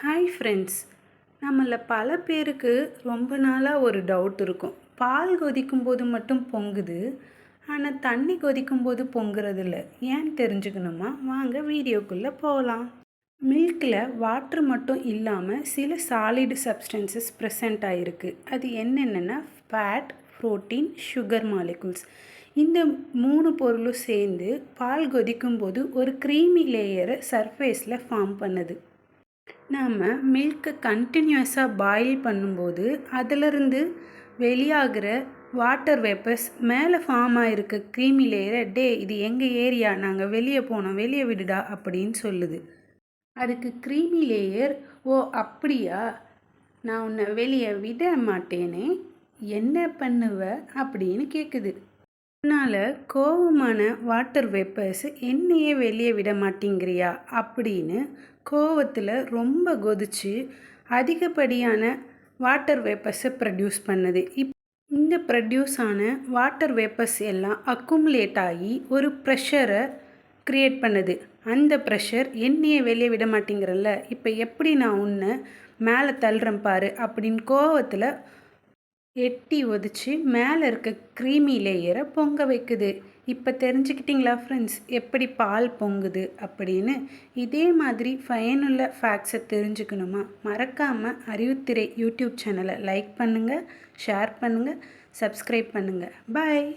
Hi friends நம்மள பல பேருக்கு ரொம்ப நாளாக ஒரு டவுட் இருக்கும். பால் கொதிக்கும் போது மட்டும் பொங்குது ஆனால் தண்ணி கொதிக்கும் போது பொங்குறதில்ல. ஏன் தெரிஞ்சுக்கணுமா? வாங்க வீடியோக்குள்ளே போகலாம் மில்கில் வாட்ரு மட்டும் இல்லாமல் சில சாலிடு சப்ஸ்டன்சஸ் ப்ரெசண்ட் ஆகிருக்கு அது என்னென்னா ஃபேட் ப்ரோட்டீன் சுகர் மாலிகுல்ஸ் இந்த மூணு பொருளும் சேர்ந்து பால் கொதிக்கும் போது ஒரு க்ரீமி லேயரை சர்ஃபேஸில் ஃபார்ம் பண்ணுது. நாம் மில்க்கை கண்டினியூஸாக பாயில் பண்ணும்போது அதிலிருந்து வெளியாகிற வாட்டர் வேப்பர்ஸ் மேலே ஃபார்ம் ஆகிருக்க க்ரீமி லேயரை டே இது எங்கள் ஏரியா நாங்கள் வெளியே போனோம் வெளியே விடுடா அப்படின்னு சொல்லுது. அதுக்கு க்ரீமி லேயர் ஓ அப்படியா? நான் உன்னை வெளியே விட மாட்டேனே. என்ன பண்ணுவ? அப்படின்னு கேட்குது அதனால் கோவமான வாட்டர் வேப்பர்ஸ் என்னையே வெளியே விட மாட்டேங்கிறியா? அப்படின்னு கோவத்தில் ரொம்ப கொதிச்சு அதிகப்படியான வாட்டர் வேப்பர்ஸை ப்ரொடியூஸ் பண்ணுது. இப் இந்த ப்ரொடியூஸ் ஆன வாட்டர் வேப்பர்ஸ் எல்லாம் அக்குமுலேட் ஆகி ஒரு ப்ரெஷரை க்ரியேட் பண்ணுது. அந்த ப்ரெஷர் என்னையே வெளியே விட மாட்டேங்கிறல்ல? இப்போ எப்படி நான் உன்னை மேலே தள்ளுறேன் பாரு அப்படின்னு கோவத்தில் எட்டி ஒதிச்சு மேலே இருக்க க்ரீமி லேயரை பொங்க வைக்குது. இப்போ தெரிஞ்சுக்கிட்டிங்களா ஃப்ரெண்ட்ஸ் எப்படி பால் பொங்குது அப்படின்னு? இதே மாதிரி பயனுள்ள ஃபேக்ட்ஸை தெரிஞ்சுக்கணுமா? மறக்காமல் அறிவுத்திரை யூடியூப் சேனலை லைக் பண்ணுங்கள் ஷேர் பண்ணுங்கள் சப்ஸ்கிரைப் பண்ணுங்கள் பாய்